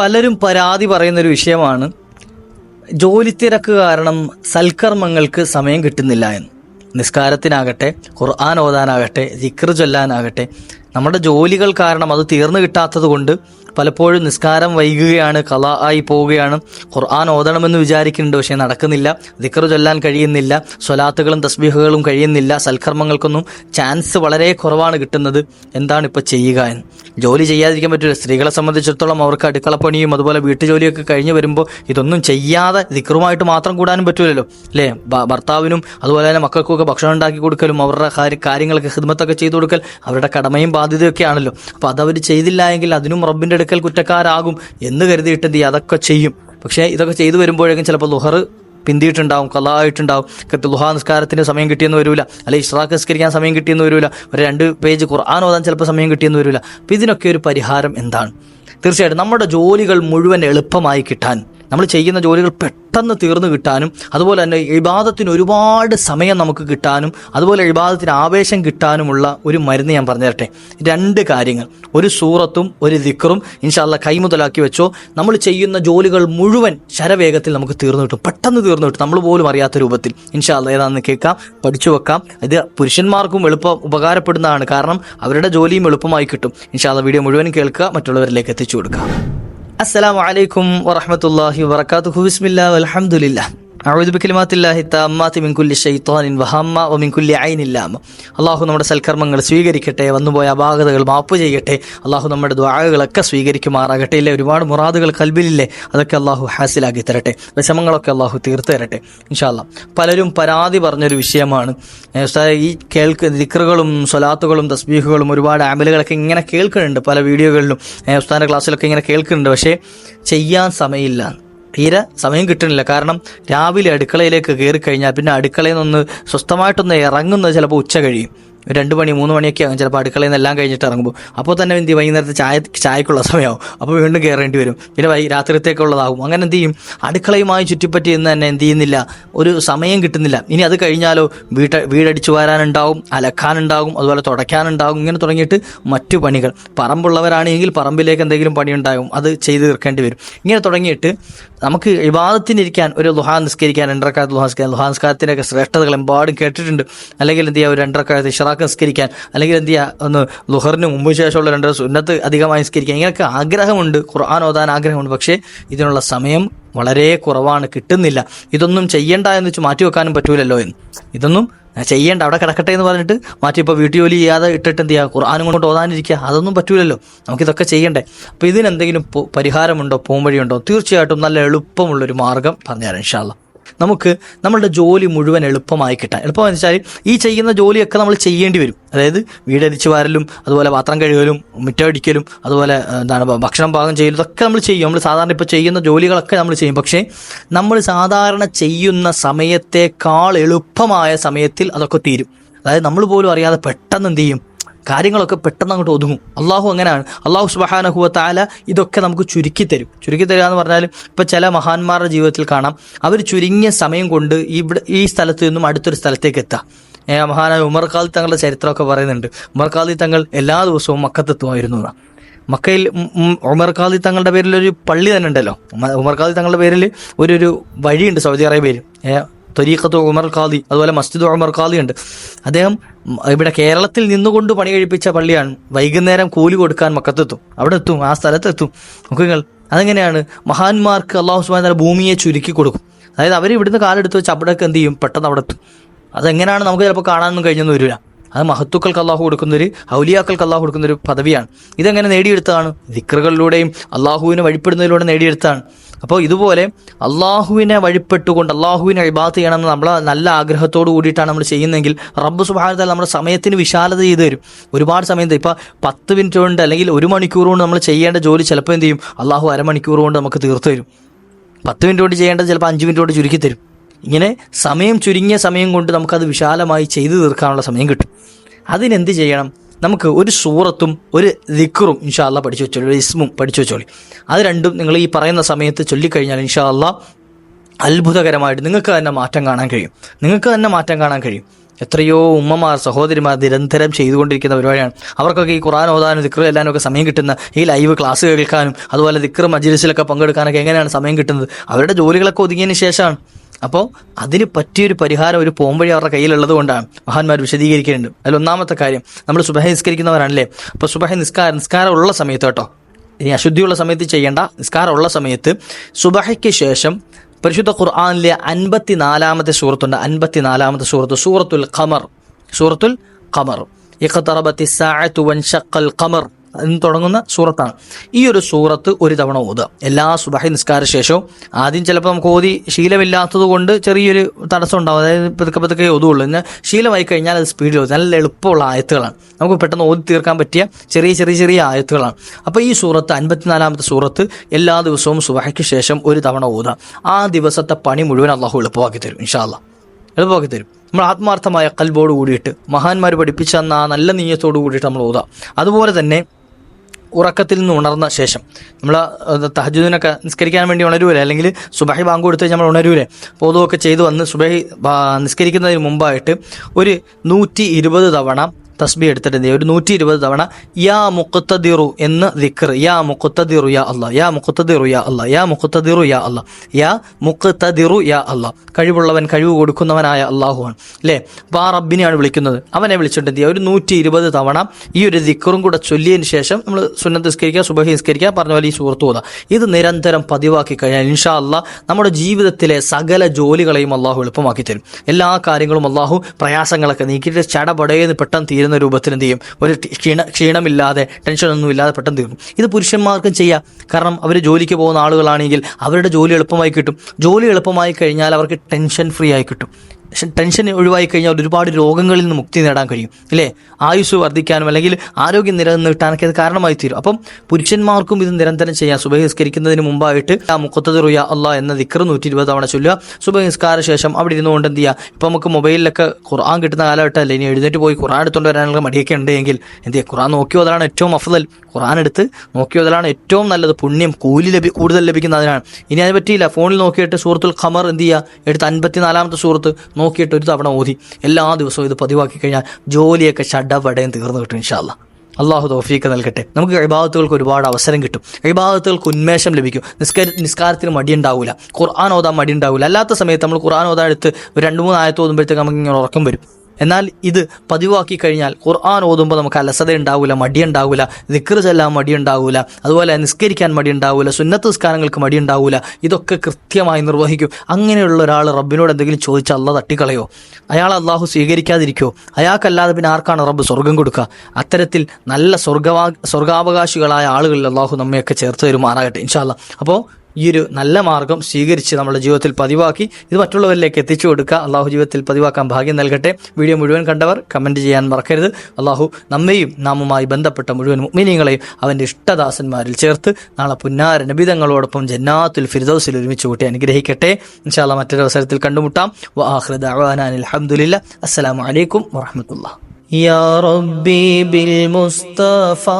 പലരും പരാതി പറയുന്നൊരു വിഷയമാണ്. ജോലി തിരക്ക് കാരണം സൽക്കർമ്മങ്ങൾക്ക് സമയം കിട്ടുന്നില്ല എന്ന്. നിസ്കാരത്തിനാകട്ടെ ഖുർആൻ ഓതാനാകട്ടെ ജിക്ർ ചൊല്ലാനാകട്ടെ നമ്മുടെ ജോലികൾ കാരണം അത് തീർന്നു കിട്ടാത്തത് കൊണ്ട് പലപ്പോഴും നിസ്കാരം വൈകുകയാണ് കല ആയി പോവുകയാണ്. ഖുർആൻ ഓതണമെന്ന് വിചാരിക്കുന്നുണ്ട് പക്ഷേ നടക്കുന്നില്ല. ദിക്ർ ചൊല്ലാൻ കഴിയുന്നില്ല. സ്വലാത്തുകളും തസ്ബീഹുകളും കഴിയുന്നില്ല. സൽക്കർമ്മങ്ങൾക്കൊന്നും ചാൻസ് വളരെ കുറവാണ് കിട്ടുന്നത്. എന്താണ് ഇപ്പോൾ ചെയ്യുക എന്ന്. ജോലി ചെയ്യാതിരിക്കാൻ പറ്റില്ല. സ്ത്രീകളെ സംബന്ധിച്ചിടത്തോളം അവർക്ക് അടുക്കളപ്പണിയും അതുപോലെ വീട്ടുജോലിയൊക്കെ കഴിഞ്ഞ് വരുമ്പോൾ ഇതൊന്നും ചെയ്യാതെ ദിക്കറുമായിട്ട് മാത്രം കൂടാനും പറ്റൂലല്ലോ. അല്ലേ? ഭർത്താവിനും അതുപോലെ തന്നെ മക്കൾക്കൊക്കെ ഭക്ഷണം ഉണ്ടാക്കി കൊടുക്കലും അവരുടെ കാര്യ- കാര്യങ്ങളൊക്കെ ഹിദ്മത്തൊക്കെ ചെയ്തു കൊടുക്കൽ അവരുടെ കടമയും ബാധ്യതയൊക്കെ ആണല്ലോ. അപ്പോൾ അതവർ ചെയ്തില്ല എങ്കിൽ അതിനും റബ്ബിന്റെ അടുക്കൽ കുറ്റക്കാരാകും എന്ന് കരുതിയിട്ട് എന്ത് അതൊക്കെ ചെയ്യും. പക്ഷേ ഇതൊക്കെ ചെയ്തു വരുമ്പോഴേക്കും ചിലപ്പോൾ ലുഹർ പിന്തിയിട്ടുണ്ടാവും കലായിട്ടുണ്ടാവും ലുഹാ നിസ്കാരത്തിന് സമയം കിട്ടിയെന്ന് വരില്ല അല്ലെങ്കിൽ ഇഷ്റാഖ് നിസ്കരിക്കാൻ സമയം കിട്ടിയെന്ന് വരില്ല ഒരു രണ്ട് പേജ് ഖുർആൻ ഓതാൻ ചിലപ്പോൾ സമയം കിട്ടിയെന്ന് വരില്ല അപ്പോൾ ഇതിനൊക്കെ ഒരു പരിഹാരം എന്താണ്? തീർച്ചയായിട്ടും നമ്മുടെ ജോലികൾ മുഴുവൻ എളുപ്പമായി കിട്ടാൻ നമ്മൾ ചെയ്യുന്ന ജോലികൾ പെട്ടെന്ന് തീർന്നു കിട്ടാനും അതുപോലെ തന്നെ ഇബാദത്തിന് ഒരുപാട് സമയം നമുക്ക് കിട്ടാനും അതുപോലെ ഇബാദത്തിന് ആവേശം കിട്ടാനുമുള്ള ഒരു മരുന്ന് ഞാൻ പറഞ്ഞു തരട്ടെ രണ്ട് കാര്യങ്ങൾ. ഒരു സൂറത്തും ഒരു ദിക്റും ഇൻഷാല്ല കൈമുതലാക്കി വെച്ചോ. നമ്മൾ ചെയ്യുന്ന ജോലികൾ മുഴുവൻ ശരവേഗത്തിൽ നമുക്ക് തീർന്നു കിട്ടും. പെട്ടെന്ന് തീർന്നു കിട്ടും. നമ്മൾ പോലും അറിയാത്ത രൂപത്തിൽ. ഇൻഷാല്ല ഏതാണെന്ന് കേൾക്കാം പഠിച്ചു വെക്കാം. ഇത് പുരുഷന്മാർക്കും എളുപ്പം ഉപകാരപ്പെടുന്നതാണ്. കാരണം അവരുടെ ജോലിയും എളുപ്പമായി കിട്ടും. ഇൻഷാല്ല വീഡിയോ മുഴുവൻ കേൾക്കുക മറ്റുള്ളവരിലേക്ക് എത്തിച്ചു കൊടുക്കുക. അസ്സലാമു അലൈക്കും വറഹമത്തല്ലാഹി വബർക്കാത്തുഹു ബിസ്മില്ലാ അലഹമുല്ല അഴുദ് ബിക്കലിമാത്തില്ലാഹി അള്ളാഹു നമ്മുടെ സൽക്കർമ്മങ്ങൾ സ്വീകരിക്കട്ടെ വന്നുപോയ അപാകതകൾ മാപ്പ് ചെയ്യട്ടെ. അള്ളാഹു നമ്മുടെ ദ്വാഴകളൊക്കെ സ്വീകരിക്കുമാറാകട്ടെ. ഇല്ലേ ഒരുപാട് മുറാദുകൾ കൽബിലില്ലേ? അതൊക്കെ അള്ളാഹു ഹാസിലാക്കി തരട്ടെ. വിഷമങ്ങളൊക്കെ അള്ളാഹു തീർത്തു തരട്ടെ ഇൻഷാല്ല പലരും പരാതി പറഞ്ഞൊരു വിഷയമാണ്. ഈ കേൾക്ക് ദിക്കറുകളും സ്വലാത്തുകളും തസ്ബീഹുകളും ഒരുപാട് ആമലുകളൊക്കെ ഇങ്ങനെ കേൾക്കുന്നുണ്ട് പല വീഡിയോകളിലും. ഉസ്താന്റെ ക്ലാസ്സിലൊക്കെ ഇങ്ങനെ കേൾക്കുന്നുണ്ട്. പക്ഷേ ചെയ്യാൻ സമയമില്ല. തീരെ സമയം കിട്ടുന്നില്ല. കാരണം രാവിലെ അടുക്കളയിലേക്ക് കയറി കഴിഞ്ഞാൽ പിന്നെ അടുക്കളയിൽ നിന്ന് സ്വസ്ഥമായിട്ടൊന്ന് ഇറങ്ങുന്നത് ചിലപ്പോൾ ഉച്ച കഴിയും. രണ്ട് മണി മൂന്ന് മണിയൊക്കെ ആകും ചിലപ്പോൾ അടുക്കളയിൽ നിന്ന് എല്ലാം കഴിഞ്ഞിട്ട് ഇറങ്ങുമ്പോൾ അപ്പോൾ തന്നെ എന്ത് വൈകുന്നേരത്തെ ചായ ചായക്കുള്ള സമയമാവും അപ്പോൾ വീണ്ടും കയറേണ്ടി വരും. പിന്നെ വൈ രാത്രിത്തേക്കുള്ളതാകും അങ്ങനെ എന്ത് ചെയ്യും? അടുക്കളയുമായി ചുറ്റിപ്പറ്റി ഇന്ന് തന്നെ എന്ത് ചെയ്യുന്നില്ല. ഒരു സമയം കിട്ടുന്നില്ല. ഇനി അത് കഴിഞ്ഞാലോ വീട്ട വീടടിച്ചു വരാനുണ്ടാവും അലക്കാനുണ്ടാകും അതുപോലെ തുടയ്ക്കാനുണ്ടാകും ഇങ്ങനെ തുടങ്ങിയിട്ട് മറ്റു പണികൾ. പറമ്പുള്ളവരാണെങ്കിൽ പറമ്പിലേക്ക് എന്തെങ്കിലും പണി ഉണ്ടാകും അത് ചെയ്ത് തീർക്കേണ്ടി വരും. ഇങ്ങനെ തുടങ്ങിയിട്ട് നമുക്ക് വിവാദത്തിനിരിക്കാൻ ഒരു ലുഹാ നിസ്കരിക്കാൻ രണ്ടരക്കാലത്ത് ലുഹാ നിസ്കരിക്കാൻ ലുഹാ നിസ്കാരത്തിന്റെയൊക്കെ ശ്രേഷ്ഠതകൾ എമ്പാടും കേട്ടിട്ടുണ്ട്. അല്ലെങ്കിൽ എന്ത് ചെയ്യുക ഒരു രണ്ടരക്കാലത്ത് ഇഷറാക്ക് നിസ്കരിക്കാൻ അല്ലെങ്കിൽ എന്ത് ചെയ്യുക ഒന്ന് ലുഹറിന് മുമ്പ് ശേഷമുള്ള രണ്ട് സുന്നത്ത് അധികമായി നിസ്കരിക്കാൻ ഇങ്ങനെയൊക്കെ ആഗ്രഹമുണ്ട്. ഖുർആൻ ഓതാൻ ആഗ്രഹമുണ്ട്. പക്ഷേ ഇതിനുള്ള സമയം വളരെ കുറവാണ്. കിട്ടുന്നില്ല. ഇതൊന്നും ചെയ്യണ്ട എന്ന് വെച്ച് മാറ്റി വെക്കാനും പറ്റൂലല്ലോ എന്ന്. ഇതൊന്നും ചെയ്യേണ്ട. അവിടെ കിടക്കട്ടെ എന്ന് പറഞ്ഞിട്ട് മാറ്റി ഇപ്പോൾ വീട്ടു ജോലി ചെയ്യാതെ ഇട്ടിട്ട് എന്ത് ചെയ്യുക ഖുർആാനും കൊണ്ട് ഓതാനിരിക്കുക. അതൊന്നും പറ്റൂലല്ലോ. നമുക്കിതൊക്കെ ചെയ്യണ്ടേ. അപ്പോൾ ഇതിനെന്തെങ്കിലും പരിഹാരമുണ്ടോ? പോംവഴിയുണ്ടോ? തീർച്ചയായിട്ടും നല്ല എളുപ്പമുള്ളൊരു മാർഗം പറഞ്ഞുതരാം ഇൻഷാല്ല നമുക്ക് നമ്മളുടെ ജോലി മുഴുവൻ എളുപ്പമായി കിട്ടാൻ. എളുപ്പമെന്ന് വെച്ചാൽ ഈ ചെയ്യുന്ന ജോലിയൊക്കെ നമ്മൾ ചെയ്യേണ്ടി വരും. അതായത് വീടരിച്ചു വാരലും അതുപോലെ പാത്രം കഴുകലും മുറ്റമടിക്കലും അതുപോലെ എന്താണ് ഭക്ഷണം പാകം ചെയ്യലും ഇതൊക്കെ നമ്മൾ ചെയ്യും. നമ്മൾ സാധാരണ ഇപ്പോൾ ചെയ്യുന്ന ജോലികളൊക്കെ നമ്മൾ ചെയ്യും. പക്ഷേ നമ്മൾ സാധാരണ ചെയ്യുന്ന സമയത്തേക്കാൾ എളുപ്പമായ സമയത്തിൽ അതൊക്കെ തീരും. അതായത് നമ്മൾ പോലും അറിയാതെ പെട്ടെന്ന് എന്ത് ചെയ്യും? കാര്യങ്ങളൊക്കെ പെട്ടെന്ന് അങ്ങോട്ട് ഒതുങ്ങും. അള്ളാഹു അങ്ങനെയാണ്. അള്ളാഹു സുബഹാനഹുവ താല ഇതൊക്കെ നമുക്ക് ചുരുക്കി തരും. ചുരുക്കി തരിക എന്ന് പറഞ്ഞാൽ ഇപ്പം ചില മഹാന്മാരുടെ ജീവിതത്തിൽ കാണാം. അവർ ചുരുങ്ങിയ സമയം കൊണ്ട് ഇവിടെ ഈ സ്ഥലത്ത് നിന്നും അടുത്തൊരു സ്ഥലത്തേക്ക് എത്താം. മഹാനായ ഉമർ തങ്ങളുടെ ചരിത്രമൊക്കെ പറയുന്നുണ്ട്. ഉമർ തങ്ങൾ എല്ലാ ദിവസവും മക്കത്തെത്തുമായിരുന്നു. മക്കയിൽ ഉമർ തങ്ങളുടെ പേരിൽ ഒരു പള്ളി തന്നെ ഉണ്ടല്ലോ. ഉമർ തങ്ങളുടെ പേരിൽ ഒരു ഒരു വഴിയുണ്ട് സൗദി അറേബ്യയിൽ. ത്വരീഖത്ത് ഉമർ ഖാദി അതുപോലെ മസ്ജിദ് ഉമർ ഖാദി ഉണ്ട്. അദ്ദേഹം ഇവിടെ കേരളത്തിൽ നിന്നുകൊണ്ട് പണി കഴിപ്പിച്ച പള്ളിയാണ്. വൈകുന്നേരം കൂലി കൊടുക്കാൻ മക്കത്തെത്തും. അവിടെ എത്തും ആ സ്ഥലത്തെത്തും നോക്കുക നിങ്ങൾ അതെങ്ങനെയാണ്? മഹാന്മാർക്ക് അള്ളാഹു സുബാൻ തല ഭൂമിയെ ചുരുക്കി കൊടുക്കും. അതായത് അവർ ഇവിടുന്ന് കാലെടുത്ത് വെച്ച് അവിടെയൊക്കെ എന്ത് ചെയ്യും? പെട്ടെന്ന് അവിടെ എത്തും. അതെങ്ങനെയാണ് നമുക്ക് ചിലപ്പോൾ കാണാനൊന്നും കഴിഞ്ഞൊന്നും വരില്ല. അത് മഹത്തുക്കൾക്ക് അള്ളാഹു കൊടുക്കുന്നൊരു ഔലിയാക്കൾക്ക് അള്ളാഹു കൊടുക്കുന്നൊരു പദവിയാണ്. ഇതെങ്ങനെ നേടിയെടുത്തതാണ്? ദിക്റുകളിലൂടെയും അള്ളാഹുവിനെ വഴിപ്പെടുന്നതിലൂടെ നേടിയെടുത്താണ് അപ്പോൾ ഇതുപോലെ അള്ളാഹുവിനെ വഴിപ്പെട്ടുകൊണ്ട് അള്ളാഹുവിനെ ഇബാത്ത് ചെയ്യണമെന്ന് നമ്മൾ നല്ല ആഗ്രഹത്തോട് കൂടിയിട്ടാണ് നമ്മൾ ചെയ്യുന്നതെങ്കിൽ റബ്ബ് സുബാനത്താൽ നമ്മുടെ സമയത്തിന് വിശാലത ചെയ്ത് തരും. ഒരുപാട് സമയം തരും. ഇപ്പോൾ പത്ത് മിനിറ്റ് കൊണ്ട് അല്ലെങ്കിൽ ഒരു മണിക്കൂർ കൊണ്ട് നമ്മൾ ചെയ്യേണ്ട ജോലി ചിലപ്പോൾ എന്ത് ചെയ്യും? അള്ളാഹു അരമണിക്കൂർ കൊണ്ട് നമുക്ക് തീർത്തു തരും. പത്ത് മിനിറ്റ് കൊണ്ട് ചെയ്യേണ്ടത് ചിലപ്പോൾ അഞ്ച് മിനിറ്റ് കൊണ്ട് ചുരുക്കി തരും. ഇങ്ങനെ സമയം ചുരുങ്ങിയ സമയം കൊണ്ട് നമുക്കത് വിശാലമായി ചെയ്തു തീർക്കാനുള്ള സമയം കിട്ടും. അതിനെന്ത് ചെയ്യണം? നമുക്ക് ഒരു സൂറത്തും ഒരു ദിക്റും ഇൻഷാ അല്ലാ പഠിച്ചു വെച്ചോളൂ ഒരു ഇസ്മും പഠിച്ചു വെച്ചോളി. അത് രണ്ടും നിങ്ങൾ ഈ പറയുന്ന സമയത്ത് ചൊല്ലിക്കഴിഞ്ഞാൽ ഇൻഷാ അല്ലാ അത്ഭുതകരമായിട്ട് നിങ്ങൾക്ക് തന്നെ മാറ്റം കാണാൻ കഴിയും. നിങ്ങൾക്ക് തന്നെ മാറ്റം കാണാൻ കഴിയും. എത്രയോ ഉമ്മമാർ സഹോദരിമാർ നിരന്തരം ചെയ്തുകൊണ്ടിരിക്കുന്ന പരിപാടിയാണ്. അവർക്കൊക്കെ ഈ ഖുറാൻ ഓതാനും ദിക്ർ എല്ലാനും ഒക്കെ സമയം കിട്ടുന്ന ഈ ലൈവ് ക്ലാസ് കേൾക്കാനും അതുപോലെ ദിക്ർ മജിലിസിലൊക്കെ പങ്കെടുക്കാനൊക്കെ എങ്ങനെയാണ് സമയം കിട്ടുന്നത്? അവരുടെ ജോലികളൊക്കെ ഒതുങ്ങിയതിന് ശേഷമാണ്. അപ്പോൾ അതിന് പറ്റിയൊരു പരിഹാരം ഒരു പോംവഴി അവരുടെ കയ്യിലുള്ളത് കൊണ്ടാണ് മഹാന്മാർ വിശദീകരിക്കേണ്ടത് അതിൽ ഒന്നാമത്തെ കാര്യം നമ്മൾ സുബഹ നിസ്കരിക്കുന്നവരാണല്ലേ? അപ്പോൾ സുബഹ നിസ്കാരം നിസ്കാരം ഉള്ള സമയത്ത് കേട്ടോ ഇനി അശുദ്ധിയുള്ള സമയത്ത് ചെയ്യേണ്ട നിസ്കാരമുള്ള സമയത്ത് സുബഹയ്ക്ക് ശേഷം പരിശുദ്ധ ഖുർആാനിലെ അൻപത്തി നാലാമത്തെ സൂറത്തുണ്ട്. അൻപത്തി നാലാമത്തെ സൂറത്ത്. സൂറത്തുൽ ഖമർ. സൂറത്തുൽ ഖമർ. ഇഖ്തറബത്തി സാഅത്തു വൻഷഖൽ ഖമർ. എന്ന് തുടങ്ങുന്ന സൂറത്താണ്. ഈ ഒരു സൂറത്ത് ഒരു തവണ ഓതുക. എല്ലാ സുബഹി നിസ്കാര ശേഷവും ആദ്യം ചിലപ്പോൾ നമുക്ക് ഓതി ശീലമില്ലാത്തത് കൊണ്ട് ചെറിയൊരു തടസ്സം ഉണ്ടാവും. അതായത് പതുക്കെ പതുക്കെ ഓതുള്ളൂ എന്നാൽ ശീലമായി കഴിഞ്ഞാൽ അത് സ്പീഡിൽ ഓതും നല്ല എളുപ്പമുള്ള ആയത്തുകളാണ്. നമുക്ക് പെട്ടെന്ന് ഓതി തീർക്കാൻ പറ്റിയ ചെറിയ ചെറിയ ചെറിയ ആയത്തുകളാണ്. അപ്പോൾ ഈ സൂറത്ത് അൻപത്തിനാലാമത്തെ സൂറത്ത് എല്ലാ ദിവസവും സുബഹയ്ക്ക് ശേഷം ഒരു തവണ ഓതുക. ആ ദിവസത്തെ പണി മുഴുവൻ അള്ളാഹു എളുപ്പമാക്കി തരും ഇൻഷാല്ല എളുപ്പമാക്കി തരും. നമ്മൾ ആത്മാർത്ഥമായ കൽബോട് കൂടിയിട്ട് മഹാന്മാർ പഠിപ്പിച്ചെന്ന ആ നല്ല നീയത്തോട് കൂടിയിട്ട് നമ്മൾ ഓതാം അതുപോലെ തന്നെ ഉറക്കത്തിൽ നിന്ന് ഉണർന്ന ശേഷം. നമ്മൾ തഹജുദിനൊക്കെ നിസ്കരിക്കാൻ വേണ്ടി ഉണരൂലേ? അല്ലെങ്കിൽ സുബഹി ബാങ്ക് കൊടുത്ത് നമ്മൾ ഉണരൂലേ? പൊതുവൊക്കെ ചെയ്തു വന്ന് സുബഹി നിസ്കരിക്കുന്നതിന് മുമ്പായിട്ട് ഒരു നൂറ്റി തവണ തസ്ബി എടുത്തിട്ട് ഒരു നൂറ്റി ഇരുപത് തവണ യാ മുഖത്തദിറു എന്ന് ദിക്കർ യാ മുഖത്തദിറു യാ അല്ല യാ മുഖത്തദിറു യാ അല്ല യാ മുഖത്തദിറു യാ അല്ല യാ മുഖത്തദിറു യാ അല്ല കഴിവുള്ളവൻ കഴിവ് കൊടുക്കുന്നവനായ അള്ളാഹുവാണ് അല്ലേ അപ്പോൾ ആ റബ്ബിനെയാണ് വിളിക്കുന്നത്. അവനെ വിളിച്ചിട്ട് എന്ത് ഒരു നൂറ്റി ഇരുപത് തവണ ഈ ഒരു ദിക്കറും കൂടെ ചൊല്ലിയതിന് ശേഷം നമ്മൾ സുന്നത്ത് നിസ്കരിക്കുക സുബഹി നിസ്കരിക്കുക പറഞ്ഞ പോലെ ഈ സുഹൃത്തു പോകാം ഇത് നിരന്തരം പതിവാക്കി കഴിഞ്ഞാൽ ഇൻഷാ അല്ല നമ്മുടെ ജീവിതത്തിലെ സകല ജോലികളെയും അള്ളാഹു എളുപ്പമാക്കി തരും. എല്ലാ കാര്യങ്ങളും അള്ളാഹു പ്രയാസങ്ങളൊക്കെ നീക്കിയിട്ട് ചടപടയെന്ന് പെട്ടെന്ന് തീരുന്ന രൂപത്തിൽ എന്ത് ചെയ്യും? ഒരു ക്ഷീണ ക്ഷീണമില്ലാതെ ടെൻഷനൊന്നും ഇല്ലാതെ പെട്ടെന്ന് തീർക്കും ഇത് പുരുഷന്മാർക്കും ചെയ്യാം. കാരണം അവർ ജോലിക്ക് പോകുന്ന ആളുകളാണെങ്കിൽ അവരുടെ ജോലി എളുപ്പമായി കിട്ടും. ജോലി എളുപ്പമായി കഴിഞ്ഞാൽ അവർക്ക് ടെൻഷൻ ഫ്രീ ആയി കിട്ടും. ടെൻഷൻ ഒഴിവായി കഴിഞ്ഞാൽ ഒരുപാട് രോഗങ്ങളിൽ നിന്ന് മുക്തി നേടാൻ കഴിയും അല്ലേ ആയുസ് വർദ്ധിക്കാനും അല്ലെങ്കിൽ ആരോഗ്യം നിലനിന്ന് കിട്ടാനൊക്കെ ഇത് കാരണമായി തീരും. അപ്പം പുരുഷന്മാർക്കും ഇത് നിരന്തരം ചെയ്യാം. സുബഹിസ്കരിക്കുന്നതിന് മുമ്പായിട്ട് ആ മുക്കത്തതുറിയ അല്ല എന്ന ദിക്കർ നൂറ്റി ഇരുപത് തവണ ചൊല്ലുക. സുബഹിസ്കാര ശേഷം അവിടെ ഇരുന്നുകൊണ്ട് എന്ത് ചെയ്യുക? ഇപ്പം നമുക്ക് മൊബൈലിലൊക്കെ ഖുർആൻ കിട്ടുന്ന കാലഘട്ടമല്ലേ ഇനി എഴുന്നേറ്റ് പോയി ഖുർആൻ എടുത്തുകൊണ്ട് വരാനുള്ള മടിയൊക്കെ ഉണ്ടെങ്കിൽ എന്ത് ചെയ്യുക? ഖുർആൻ നോക്കിയതാണ് ഏറ്റവും അഫ്ദൽ. ഖുർആൻ എടുത്ത് നോക്കിയതാണ് ഏറ്റവും നല്ലത്. പുണ്യം കൂലി ലഭി കൂടുതൽ ലഭിക്കുന്നതിനാണ്. ഇനി അതിനെ പറ്റിയില്ല. ഫോണിൽ നോക്കിയിട്ട് സൂറത്തുൽ ഖമർ എന്ത് ചെയ്യുക? എടുത്ത് അൻപത്തിനാലാമത്തെ സൂറത്ത് നോക്കിയിട്ട് ഒരു തവണ ഓതി എല്ലാ ദിവസവും ഇത് പതിവാക്കി കഴിഞ്ഞാൽ ജോലിയൊക്കെ ചടപടയും തീർന്നു കിട്ടും ഇൻഷാല്ല അള്ളാഹു തോഫീക്ക് നൽകട്ടെ. നമുക്ക് അഭിഭാഗത്തുകൾക്ക് ഒരുപാട് അവസരം കിട്ടും. അഭിഭാഗത്തുകൾക്ക് ഉന്മേഷം ലഭിക്കും. നിസ്കാര നിസ്കാരത്തിന് മടിയുണ്ടാവില്ല ഖുർആൻ ഓതാൻ മടിയുണ്ടാവില്ല അല്ലാത്ത സമയത്ത് നമ്മൾ ഖുർആൻ ഓതാൻ എടുത്ത് രണ്ട് മൂന്ന് ആയത്ത് ഓതുമ്പോഴത്തേക്ക് നമുക്ക് ഇങ്ങനെ ഉറക്കം വരും. എന്നാൽ ഇത് പതിവാക്കി കഴിഞ്ഞാൽ ഖുർആൻ ഓതുമ്പോൾ നമുക്ക് അലസത ഉണ്ടാവില്ല മടിയുണ്ടാവില്ല നിക്കറ് ചെല്ലാൻ മടിയുണ്ടാവില്ല അതുപോലെ നിസ്കരിക്കാൻ മടിയുണ്ടാവില്ല സുന്നത്ത് നിസ്കാരങ്ങൾക്ക് മടിയുണ്ടാവില്ല ഇതൊക്കെ കൃത്യമായി നിർവഹിക്കും. അങ്ങനെയുള്ള ഒരാൾ റബ്ബിനോട് എന്തെങ്കിലും ചോദിച്ചാൽ അല്ല തട്ടിക്കളയോ? അയാൾ അള്ളാഹു സ്വീകരിക്കാതിരിക്കോ? അയാൾക്കല്ലാതെ പിന്നെ ആർക്കാണ് റബ്ബ് സ്വർഗം കൊടുക്കുക? അത്തരത്തിൽ നല്ല സ്വർഗവാ സ്വർഗാവകാശികളായ ആളുകളിൽ അള്ളാഹു നമ്മയൊക്കെ ചേർത്ത് തരുമാറാകട്ടെ ഇൻഷാല്ല അപ്പോൾ ഈ ഒരു നല്ല മാർഗം സ്വീകരിച്ച് നമ്മുടെ ജീവിതത്തിൽ പതിവാക്കി ഇത് മറ്റുള്ളവരിലേക്ക് എത്തിച്ചു കൊടുക്കുക അള്ളാഹു ജീവിതത്തിൽ പതിവാക്കാൻ ഭാഗ്യം നൽകട്ടെ വീഡിയോ മുഴുവൻ കണ്ടവർ കമൻറ്റ് ചെയ്യാൻ മറക്കരുത് അള്ളാഹു നമ്മയും നാമുമായി ബന്ധപ്പെട്ട മുഴുവൻ മുഅ്മിനീങ്ങളെയും അവൻ്റെ ഇഷ്ടദാസന്മാരിൽ ചേർത്ത് നാളെ പുന്നാര നബിതങ്ങളോടൊപ്പം ജന്നാത്തുൽ ഫിർദൗസിൽ ഒരുമിച്ച് കൂട്ടി അനുഗ്രഹിക്കട്ടെ ഇൻഷാല്ല മറ്റൊരു അവസരത്തിൽ കണ്ടുമുട്ടാം വആഖിറു ദഅവാനാ അനിൽ ഹംദുലില്ലാ അസ്സലാമു അലൈക്കും വറഹ്മത്തുള്ളാഹി يا ربي بالمصطفى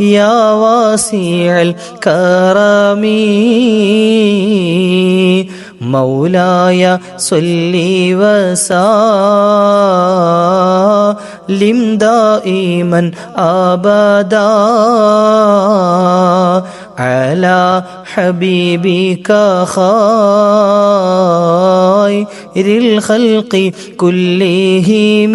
يا واسع الكرم. مولاي صل وسلم دائما ابدا على حبيبك خير الخلق كلهم.